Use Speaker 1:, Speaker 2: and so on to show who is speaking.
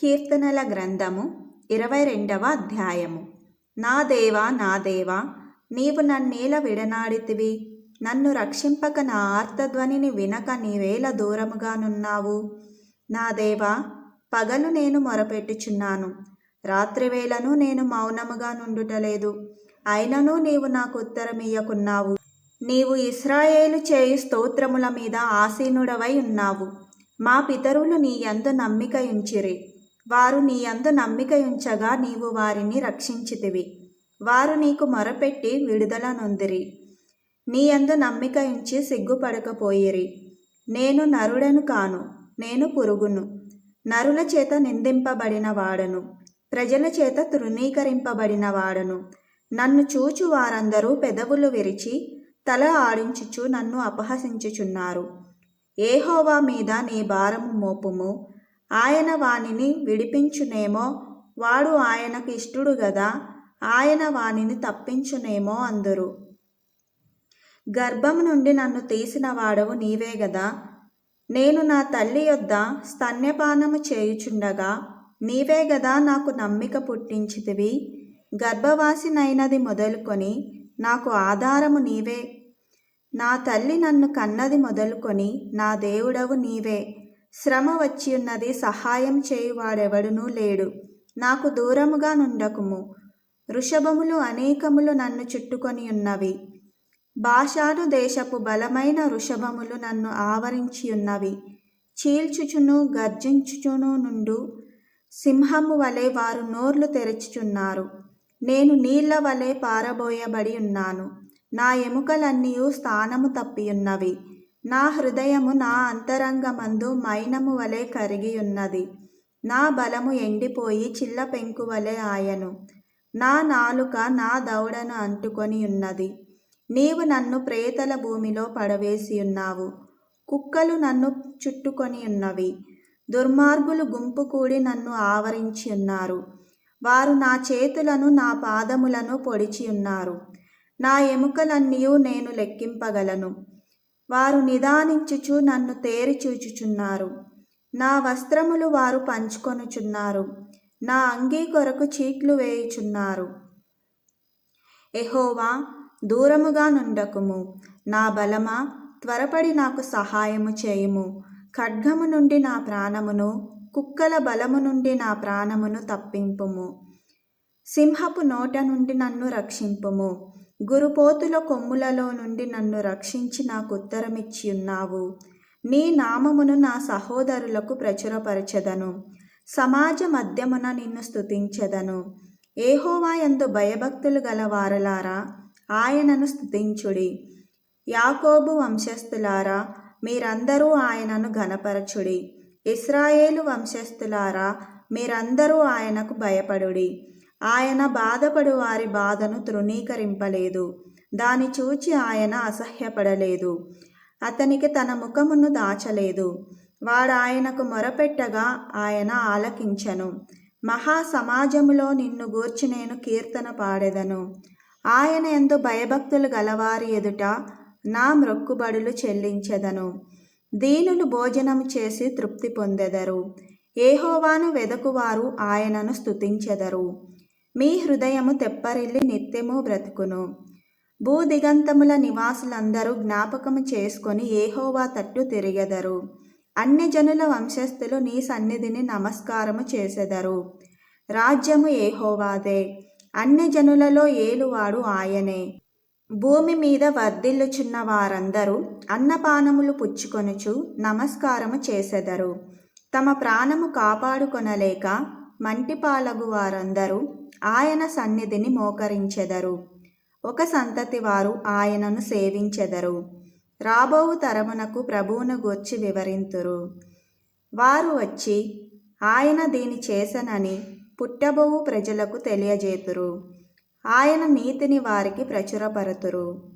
Speaker 1: కీర్తనల గ్రంథము ఇరవై రెండవ అధ్యాయము. నా దేవా నా దేవా నీవు నన్నేల విడనాడితివి. నన్ను రక్షింపక నా ఆర్తధ్వనిని వినక నీవేల దూరముగానున్నావు. నా దేవా పగలు నేను మొరపెట్టుచున్నాను. రాత్రివేళను నేను మౌనముగా నుండుటలేదు. అయినను నీవు నాకు ఉత్తరమియ్యకున్నావు. నీవు ఇస్రాయేలు చేయు స్తోత్రముల మీద ఆసీనుడవై ఉన్నావు. మా పితరులు నీ యందు నమ్మిక ఉంచిరి వారు నీ అందు నమ్మిక ఉంచగా నీవు వారిని రక్షించితివి. వారు నీకు మొరపెట్టి విడుదల నొందిరి నీ యందు నమ్మిక ఉంచి సిగ్గుపడకపోయిరి. నేను నరుడను కాను నేను పురుగును. నరుల చేత నిందింపబడిన వాడను. ప్రజల చేత తృణీకరింపబడిన వాడను. నన్ను చూచు వారందరూ పెదవులు విరిచి తల ఆడించుచు నన్ను అపహసించుచున్నారు. ఏహోవా మీద నీ భారము మోపుము. ఆయన వానిని విడిపించునేమో? వాడు ఆయనకు ఇష్టుడు గదా? ఆయన వానిని తప్పించునేమో అందరు. గర్భం నుండి నన్ను తీసిన వాడవు నీవే గదా? నేను నా తల్లి యొద్ద స్తన్యపానము చేయుచుండగా నీవే గదా నాకు నమ్మిక పుట్టించితివి? గర్భవాసినైనది మొదలుకొని నాకు ఆధారము నీవే. నా తల్లి నన్ను కన్నది మొదలుకొని నా దేవుడవు నీవే. శ్రమ వచ్చియున్నది సహాయం చేయువాడెవడునూ లేడు. నాకు దూరముగా నుండకుము. వృషభములు అనేకములు నన్ను చుట్టుకొని ఉన్నవి భాషాను దేశపు బలమైన వృషభములు నన్ను ఆవరించి ఉన్నవి చీల్చుచును గర్జించుచును నుండు సింహము వలె వారు నోర్లు తెరచుచున్నారు. నేను నీళ్ళ వలె పారబోయబడి ఉన్నాను నా ఎముకలన్నీ స్థానము తప్పియున్నవి. నా హృదయము నా అంతరంగమందు మైనము వలె కరిగి ఉన్నది నా బలము ఎండిపోయి చిల్ల పెంకు వలె ఆయను. నా నాలుక నా దౌడను అంటుకొని ఉన్నది నీవు నన్ను ప్రేతల భూమిలో పడవేసి ఉన్నావు కుక్కలు నన్ను చుట్టుకొని ఉన్నవి దుర్మార్గులు గుంపు కూడి నన్ను ఆవరించి ఉన్నారు వారు నా చేతులను నా పాదములను పొడిచి ఉన్నారు నా ఎముకలన్నీ నేను లెక్కింపగలను. వారు నిదానించుచు నన్ను తేరిచూచుచున్నారు నా వస్త్రములు వారు పంచుకొనుచున్నారు. నా అంగీ కొరకు చీట్లు వేయుచున్నారు. ఎహోవా దూరముగా నుండకుము. నా బలమా త్వరపడి నాకు సహాయము చేయుము. ఖడ్గము నుండి నా ప్రాణమును కుక్కల బలము నుండి నా ప్రాణమును తప్పింపుము. సింహపు నోట నుండి నన్ను రక్షింపుము. గురుపోతుల కొమ్ములలో నుండి నన్ను రక్షించి నాకు ఉత్తరమిచ్చి ఉన్నావు నీ నామమును నా సహోదరులకు ప్రచురపరచెదను. సమాజ మధ్యమున నిన్ను స్థుతించెదను ఏహోవాయందు భయభక్తులు గల వారలారా ఆయనను స్థుతించుడి యాకోబు వంశస్థులారా మీరందరూ ఆయనను ఘనపరచుడి. ఇస్రాయేలు వంశస్థులారా మీరందరూ ఆయనకు భయపడుడి. ఆయన బాధపడు వారి బాధను తృణీకరింపలేదు. దాని చూచి ఆయన అసహ్యపడలేదు. అతనికి తన ముఖమును దాచలేదు. వాడు ఆయనకు మొరపెట్టగా ఆయన ఆలకించను. మహా సమాజములో నిన్ను గూర్చి నేను కీర్తన పాడెదను. ఆయన ఎందు భయభక్తులు గలవారి ఎదుట నా మ్రొక్కుబడులు చెల్లించెదను. దీనులు భోజనము చేసి తృప్తి పొందెదరు. ఏహోవాను వెదకువారు ఆయనను స్తుతించెదరు. మీ హృదయము తెప్పరిల్లి నిత్యము బ్రతుకును. భూ దిగంతముల నివాసులందరూ జ్ఞాపకము చేసుకొని ఏహోవా తట్టు తిరిగెదరు. అన్యజనుల జనుల వంశస్థులు నీ సన్నిధిని నమస్కారము చేసెదరు. రాజ్యము ఏహోవాదే అన్యజనులలో ఏలువాడు ఆయనే. భూమి మీద వర్ధిల్లుచున్న వారందరూ అన్నపానములు పుచ్చుకొనుచు నమస్కారము చేసెదరు. తమ ప్రాణము కాపాడుకొనలేక మంటిపాలగు వారందరూ ఆయన సన్నిధిని మోకరించెదరు. ఒక సంతతి వారు ఆయనను సేవించెదరు. రాబోవు తరమునకు ప్రభువును గూర్చి వివరింతురు. వారు వచ్చి ఆయన దీని చేసనని పుట్టబోవు ప్రజలకు తెలియజేతురు. ఆయన నీతిని వారికి ప్రచురపరతురు.